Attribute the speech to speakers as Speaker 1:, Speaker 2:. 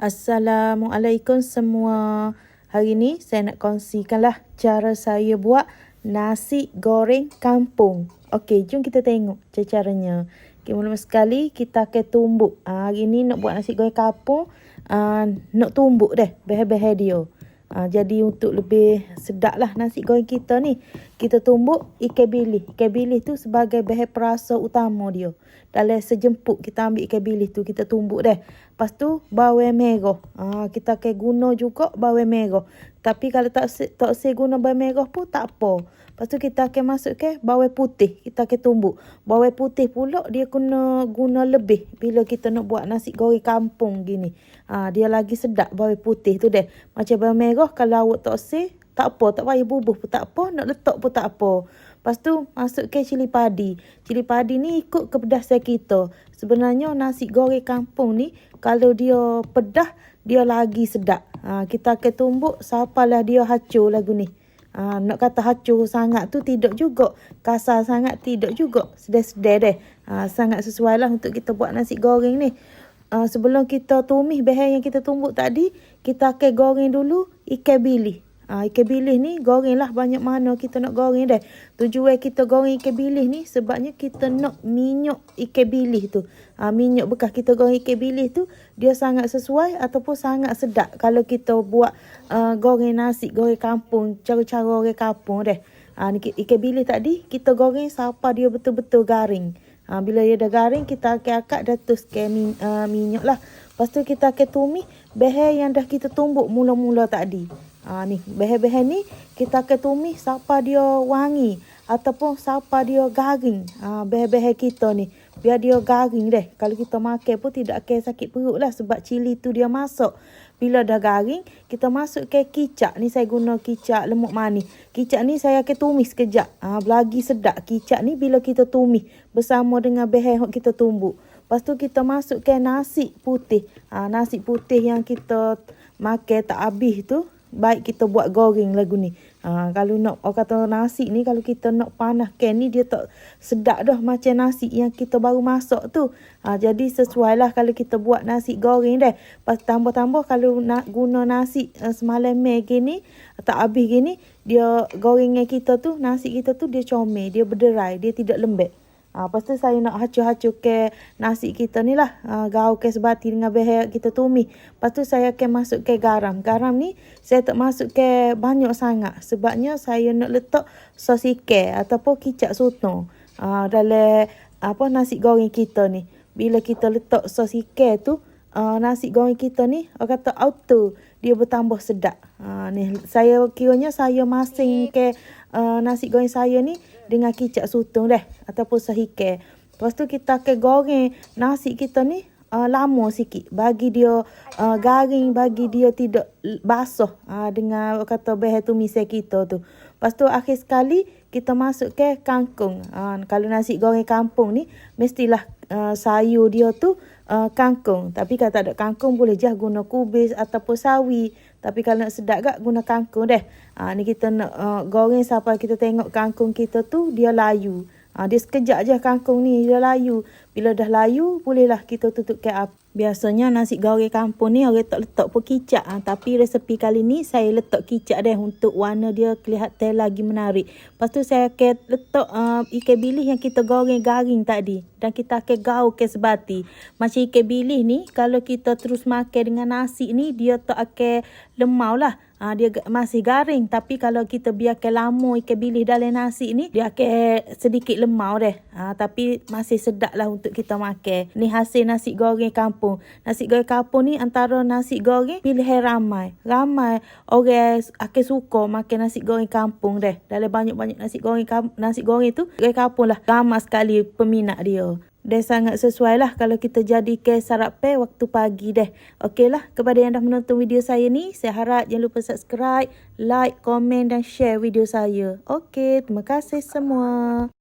Speaker 1: Assalamualaikum semua. Hari ni saya nak kongsikanlah cara saya buat nasi goreng kampung. Okey, jom kita tengok cara-caranya. Okay, mula sekali kita akan tumbuk. Ha, hari ni nak buat nasi goreng kampung, uh, nak tumbuk deh, behel-behel dia. Ha, jadi untuk lebih sedap lah nasi goreng kita ni. Kita tumbuk ikan bilis. Ikan bilis tu sebagai bahan perasa utama dia. Dalam sejemput kita ambil ikan bilis tu. Kita tumbuk deh. Lepas tu bawang merah. Ha, kita akan guna juga bawang merah. Tapi kalau tak tak se guna bawang merah pun tak apa. Lepas tu kita akan masuk ke bawang putih. Kita akan tumbuk. Bawang putih pula dia kena guna lebih. Bila kita nak buat nasi goreng kampung gini. Ha, dia lagi sedap bawang putih tu deh. Macam bawang merah kalau awak tak say, tak apa, tak payah bubuh pun tak apa, nak letak pun tak apa. Lepas tu masuk ke cili padi. Cili padi ni ikut kepedasan kita. Sebenarnya nasi goreng kampung ni kalau dia pedah dia lagi sedap. Ha, kita akan tumbuk sapalah dia hacur lagu ni. Ha, nak kata hacur sangat tu tidak juga. Kasar sangat tidak juga. Sedar-sedar deh. Ha, sangat sesuai lah untuk kita buat nasi goreng ni uh, sebelum kita tumis bahan yang kita tumbuk tadi, kita akan goreng dulu ikan bilis. Uh, ikan bilis ni gorenglah banyak mana kita nak goreng dah. Tujuan kita goreng ikan bilis ni sebabnya kita nak minyak ikan bilis tu. Uh, minyak bekas kita goreng ikan bilis tu dia sangat sesuai ataupun sangat sedap kalau kita buat uh, goreng nasi, goreng kampung, cara-cara goreng kampung dah. Uh, ikan bilis tadi kita goreng sampai dia betul-betul garing. Ha, bila dia dah garing, kita akan akak dah tuskan min, uh, minyak lah. Lepas tu kita akan tumis behel yang dah kita tumbuk mula-mula tadi. Ha, ni, behel-behel ni kita akan tumis sampai dia wangi. Ataupun sampai dia garing. Ha, behel-behel kita ni. Biar dia garing deh. Kalau kita makan pun tidak akan sakit perut lah. Sebab cili tu dia masuk. Bila dah garing, kita masuk ke kicap. Ni saya guna kicap lemuk manis. Kicap ni saya akan tumis sekejap. Ha, lagi sedap kicap ni bila kita tumis bersama dengan bahan yang kita tumbuk. Lepas tu kita masuk ke nasi putih. Ha, nasi putih yang kita makan tak habis tu baik kita buat goreng lagu ni. Ha, kalau nak orang kata nasi ni kalau kita nak panaskan ni dia tak sedap dah macam nasi yang kita baru masak tu. Ha, jadi sesuai lah kalau kita buat nasi goreng dah. Pas tambah-tambah kalau nak guna nasi uh, semalam mai gini tak habis gini dia gorengan kita tu nasi kita tu dia comel, dia berderai, dia tidak lembek. Ha, lepas tu saya nak hacur-hacur ke nasi kita ni lah. Ha, gaul ke sebati dengan behel kita tumis. Lepas tu saya akan masuk ke garam. Garam ni saya tak masuk ke banyak sangat. Sebabnya saya nak letak sos ikan ataupun kicap soto. Ha, dalam apa nasi goreng kita ni. Bila kita letak sos ikan tu, uh, nasi goreng kita ni, orang kata auto, dia bertambah sedap. Ha, ni saya kiranya saya masing ke uh, nasi goreng saya ni dengan kicap sutong dah ataupun sahike. Lepas tu kita akan goreng nasi kita ni uh, lama sikit bagi dia uh, garing bagi dia tidak basah uh, dengan kata bahan tumisan kita tu. Lepas tu akhir sekali kita masuk ke kangkung. Uh, kalau nasi goreng kampung ni mestilah uh, sayur dia tu uh, kangkung. Tapi kalau tak ada kangkung boleh je guna kubis ataupun sawi. Tapi kalau nak sedap gak guna kangkung deh. Ha, ni kita nak uh, goreng sampai kita tengok kangkung kita tu dia layu. Ha, dia sekejap je kangkung ni dia layu. Bila dah layu bolehlah kita tutup ke api. Biasanya nasi goreng kampung ni orang tak letak pun kicap. Ha, tapi resepi kali ni saya letak kicap deh untuk warna dia kelihatan lagi menarik. Lepas tu saya akan letak uh, ikan bilis yang kita goreng garing tadi. Dan kita akan gaul ke sebati. Macam ikan bilis ni kalau kita terus makan dengan nasi ni dia tak akan lemau lah. Ha, dia masih garing tapi kalau kita biarkan lama ikan bilis dalam nasi ni dia akan sedikit lemau deh. Ha, tapi masih sedap lah untuk kita makan. Ni hasil nasi goreng kampung. Nasi goreng kampung ni antara nasi goreng pilihan ramai. Ramai orang akan suka makan nasi goreng kampung deh. Dalam banyak-banyak nasi goreng nasi goreng tu goreng kampung lah. Ramai sekali peminat dia. Dan sangat sesuai lah kalau kita jadi ke sarapan waktu pagi deh. Okey lah kepada yang dah menonton video saya ni. Saya harap jangan lupa subscribe, like, komen dan share video saya. Okey terima kasih semua.